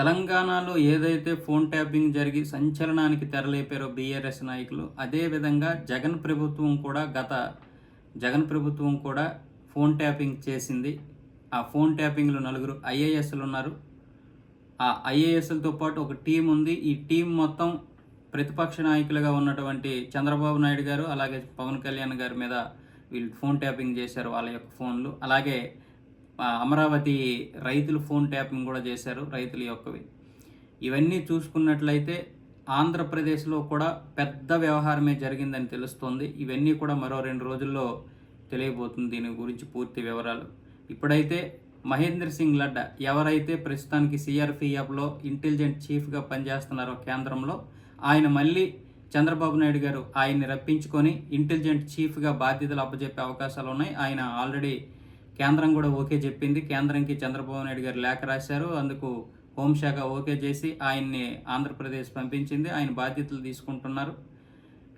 తెలంగాణలో ఏదైతే phone tapping జరిగి సంచలనానికి తెరలేపారో బీఆర్ఎస్ నాయకులు అదేవిధంగా జగన్ ప్రభుత్వం కూడా గత జగన్ ప్రభుత్వం కూడా ఫోన్ ట్యాపింగ్ చేసింది. ఆ ఫోన్ ట్యాపింగ్లో నలుగురు ఐఏఎస్లు ఉన్నారు. ఆ ఐఏఎస్లతో పాటు ఒక టీం ఉంది. ఈ టీం మొత్తం ప్రతిపక్ష నాయకులుగా ఉన్నటువంటి చంద్రబాబు నాయుడు గారు అలాగే పవన్ కళ్యాణ్ గారి మీద వీళ్ళు ఫోన్ ట్యాపింగ్ చేశారు వాళ్ళ యొక్క ఫోన్లు. అలాగే అమరావతి రైతులు ఫోన్ ట్యాపింగ్ కూడా చేశారు రైతుల యొక్కవి. ఇవన్నీ చూసుకున్నట్లయితే ఆంధ్రప్రదేశ్లో కూడా పెద్ద వ్యవహారమే జరిగిందని తెలుస్తోంది. ఇవన్నీ కూడా మరో రెండు రోజుల్లో తెలియబోతుంది దీని గురించి పూర్తి వివరాలు. ఇప్పుడైతే మహేందర్ సింగ్ లడ్డా ఎవరైతే ప్రస్తుతానికి సిఆర్పిఎఫ్లో ఇంటెలిజెంట్ చీఫ్గా పనిచేస్తున్నారో కేంద్రంలో ఆయన మళ్ళీ చంద్రబాబు నాయుడు గారు ఆయన్ని రప్పించుకొని ఇంటెలిజెంట్ చీఫ్గా బాధ్యతలు అప్పచెప్పే అవకాశాలు ఉన్నాయి ఆయన ఆల్రెడీ కేంద్రం కూడా ఓకే చెప్పింది. కేంద్రంకి చంద్రబాబు నాయుడు గారు లేఖ రాశారు. అందుకు హోంశాఖ ఓకే చేసి ఆయన్ని ఆంధ్రప్రదేశ్ పంపించింది. ఆయన బాధ్యతలు తీసుకుంటున్నారు.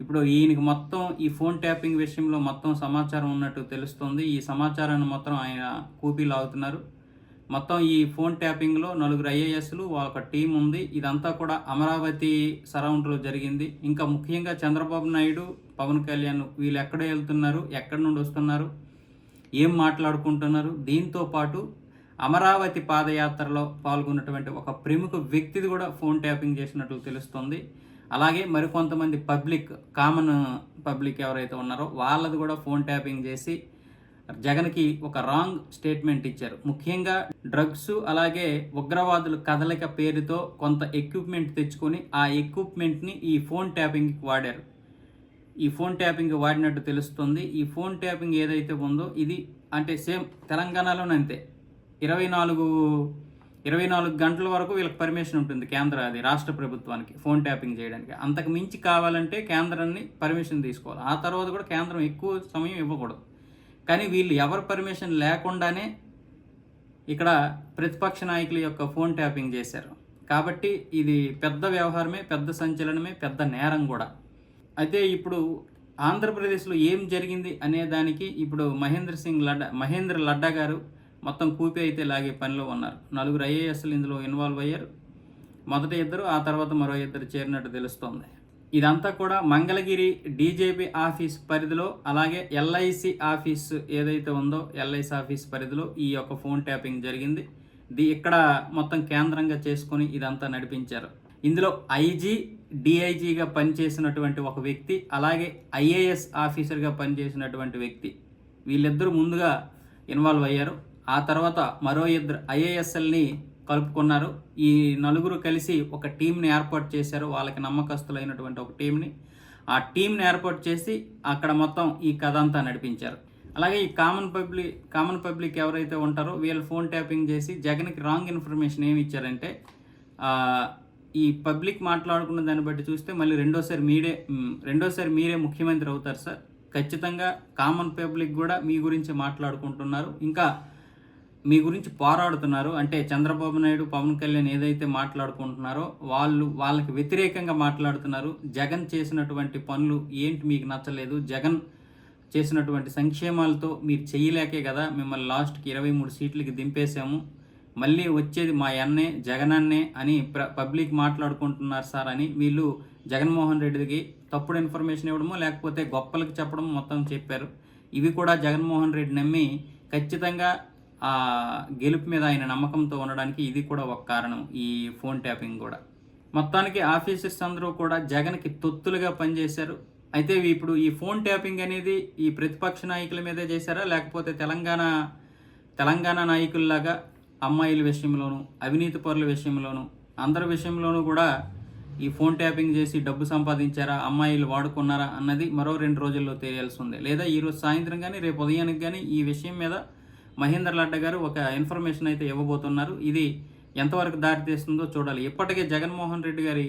ఇప్పుడు ఈయనకి మొత్తం ఈ ఫోన్ ట్యాపింగ్ విషయంలో మొత్తం సమాచారం ఉన్నట్టు తెలుస్తుంది. ఈ సమాచారాన్ని మొత్తం ఆయన కూపీ లాగుతున్నారు. మొత్తం ఈ ఫోన్ ట్యాపింగ్లో నలుగురు ఐఏఎస్లు ఒక టీం ఉంది. ఇదంతా కూడా అమరావతి సరౌండ్లో జరిగింది. ఇంకా ముఖ్యంగా చంద్రబాబు నాయుడు పవన్ కళ్యాణ్ వీళ్ళు ఎక్కడ వెళ్తున్నారు? ఎక్కడి నుండి వస్తున్నారు? ఏం మాట్లాడుకుంటున్నారు? దీంతో పాటు అమరావతి పాదయాత్రలో పాల్గొన్నటువంటి ఒక ప్రముఖ వ్యక్తిది కూడా ఫోన్ ట్యాపింగ్ చేసినట్లు తెలుస్తుంది. అలాగే మరికొంతమంది పబ్లిక్ కామన్ పబ్లిక్ ఎవరైతే ఉన్నారో వాళ్ళది కూడా ఫోన్ ట్యాపింగ్ చేసి జగన్కి ఒక రాంగ్ స్టేట్మెంట్ ఇచ్చారు. ముఖ్యంగా డ్రగ్స్ అలాగే ఉగ్రవాదుల కదలిక పేరుతో కొంత ఎక్విప్మెంట్ తెచ్చుకొని ఆ ఎక్విప్మెంట్ని ఈ ఫోన్ ట్యాపింగ్కి వాడారు. ఈ ఫోన్ ట్యాపింగ్ వాడినట్టు తెలుస్తుంది. ఈ ఫోన్ ట్యాపింగ్ ఏదైతే ఉందో ఇది అంటే సేమ్ తెలంగాణలోనే అంతే. ఇరవై నాలుగు ఇరవై నాలుగు గంటల వరకు వీళ్ళకి పర్మిషన్ ఉంటుంది కేంద్ర అది రాష్ట్ర ప్రభుత్వానికి ఫోన్ ట్యాపింగ్ చేయడానికి. అంతకు మించి కావాలంటే కేంద్రాన్ని పర్మిషన్ తీసుకోవాలి. ఆ తర్వాత కూడా కేంద్రం ఎక్కువ సమయం ఇవ్వకూడదు. కానీ వీళ్ళు ఎవరి పర్మిషన్ లేకుండానే ఇక్కడ ప్రతిపక్ష నాయకుల యొక్క ఫోన్ ట్యాపింగ్ చేశారు. కాబట్టి ఇది పెద్ద వ్యవహారమే పెద్ద సంచలనమే పెద్ద నేరం కూడా. అయితే ఇప్పుడు ఆంధ్రప్రదేశ్లో ఏం జరిగింది అనే దానికి ఇప్పుడు మహేంద్ర సింగ్ లడ్డా మహేంద్ర లడ్డా గారు మొత్తం కూపి అయితే లాగే పనిలో ఉన్నారు. నలుగురు ఐఏఎస్లు ఇందులో ఇన్వాల్వ్ అయ్యారు. మొదట ఇద్దరు ఆ తర్వాత మరో ఇద్దరు చేరినట్టు తెలుస్తోంది. ఇదంతా కూడా మంగళగిరి డీజేపీ ఆఫీస్ పరిధిలో అలాగే ఎల్ఐసి ఆఫీస్ ఏదైతే ఉందో ఎల్ఐసి ఆఫీస్ పరిధిలో ఈ యొక్క ఫోన్ ట్యాపింగ్ జరిగింది. ది ఇక్కడ మొత్తం కేంద్రంగా చేసుకొని ఇదంతా నడిపించారు. ఇందులో ఐజీ డిఐజీగా పనిచేసినటువంటి ఒక వ్యక్తి అలాగే ఐఏఎస్ ఆఫీసర్గా పనిచేసినటువంటి వ్యక్తి. వీళ్ళిద్దరూ ముందుగా ఇన్వాల్వ్ అయ్యారు. ఆ తర్వాత మరో ఇద్దరు ఐఏఎస్ఎల్ని కలుపుకున్నారు. ఈ నలుగురు కలిసి ఒక టీంని ఏర్పాటు చేశారు. వాళ్ళకి నమ్మకస్తులైనటువంటి ఒక టీంని ఆ టీంని ఏర్పాటు చేసి అక్కడ మొత్తం ఈ కథ అంతా నడిపించారు. అలాగే ఈ కామన్ పబ్లిక్ కామన్ పబ్లిక్ ఎవరైతే ఉంటారో వీళ్ళు ఫోన్ ట్యాపింగ్ చేసి జగన్కి రాంగ్ ఇన్ఫర్మేషన్ ఏమి ఇచ్చారంటే ఈ పబ్లిక్ మాట్లాడుకున్న దాన్ని బట్టి చూస్తే మళ్ళీ రెండోసారి మీరే రెండోసారి మీరే ముఖ్యమంత్రి అవుతారు సార్. ఖచ్చితంగా కామన్ పబ్లిక్ కూడా మీ గురించి మాట్లాడుకుంటున్నారు. ఇంకా మీ గురించి పోరాడుతున్నారు. అంటే చంద్రబాబు నాయుడు పవన్ కళ్యాణ్ ఏదైతే మాట్లాడుకుంటున్నారో వాళ్ళు వాళ్ళకి వ్యతిరేకంగా మాట్లాడుతున్నారు. జగన్ చేసినటువంటి పనులు ఏంటి మీకు నచ్చలేదు? జగన్ చేసినటువంటి సంక్షేమాలతో మీరు చేయలేకే కదా? మిమ్మల్ని లాస్ట్కి ఇరవై మూడు సీట్లకి దింపేశాము. మళ్ళీ వచ్చేది మా అన్నే జగన్ అన్నే అని ప్ర పబ్లిక్ మాట్లాడుకుంటున్నారు సార్ అని వీళ్ళు జగన్మోహన్ రెడ్డికి తప్పుడు ఇన్ఫర్మేషన్ ఇవ్వడము లేకపోతే గొప్పలకు చెప్పడం మొత్తం చెప్పారు. ఇవి కూడా జగన్మోహన్ రెడ్డి నమ్మి ఖచ్చితంగా ఆ గెలుపు మీద ఆయన నమ్మకంతో ఉండడానికి ఇది కూడా ఒక కారణం ఈ ఫోన్ ట్యాపింగ్ కూడా. మొత్తానికి ఆఫీసర్స్ అందరూ కూడా జగన్కి తొత్తులుగా పనిచేశారు. అయితే ఇప్పుడు ఈ ఫోన్ ట్యాపింగ్ అనేది ఈ ప్రతిపక్ష నాయకుల మీదే చేశారా లేకపోతే తెలంగాణ తెలంగాణ నాయకుల్లాగా అమ్మాయిల విషయంలోనూ అవినీతి పరుల విషయంలోనూ అందరి విషయంలోనూ కూడా ఈ ఫోన్ ట్యాపింగ్ చేసి డబ్బు సంపాదించారా అమ్మాయిలు వాడుకున్నారా అన్నది మరో రెండు రోజుల్లో తెలియాల్సి ఉంది లేదా ఈరోజు సాయంత్రం కానీ రేపు ఉదయానికి కానీ ఈ విషయం మీద మహేందర్ లడ్డ గారు ఒక ఇన్ఫర్మేషన్ అయితే ఇవ్వబోతున్నారు. ఇది ఎంతవరకు దారితీస్తుందో చూడాలి. ఇప్పటికే జగన్మోహన్ రెడ్డి గారి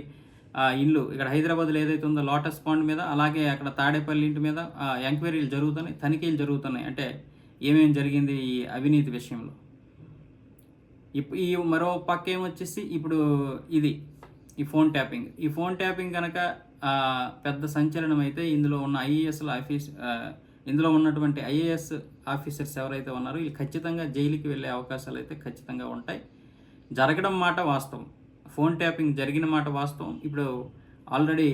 ఇల్లు ఇక్కడ హైదరాబాద్లో ఏదైతే ఉందో లోటస్ పాండ్ మీద అలాగే అక్కడ తాడేపల్లి ఇంటి మీద ఎంక్వైరీలు జరుగుతున్నాయి తనిఖీలు జరుగుతున్నాయి. అంటే ఏమేం జరిగింది ఈ అవినీతి విషయంలో? ఇప్పుడు ఈ మరో పక్క ఏమొచ్చేసి ఇప్పుడు ఇది ఈ ఫోన్ ట్యాపింగ్. ఈ ఫోన్ ట్యాపింగ్ కనుక పెద్ద సంచలనం అయితే ఇందులో ఉన్న ఐఏఎస్ల ఆఫీస్ ఇందులో ఉన్నటువంటి ఐఏఎస్ ఆఫీసర్స్ ఎవరైతే ఉన్నారో వీళ్ళు ఖచ్చితంగా జైలుకి వెళ్ళే అవకాశాలు అయితే ఖచ్చితంగా ఉంటాయి. జరగడం మాట వాస్తవం. ఫోన్ ట్యాపింగ్ జరిగిన మాట వాస్తవం. ఇప్పుడు ఆల్రెడీ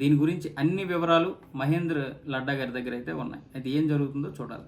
దీని గురించి అన్ని వివరాలు మహేంద్ర లడ్డా గారి దగ్గర అయితే ఉన్నాయి. అది ఏం జరుగుతుందో చూడాలి.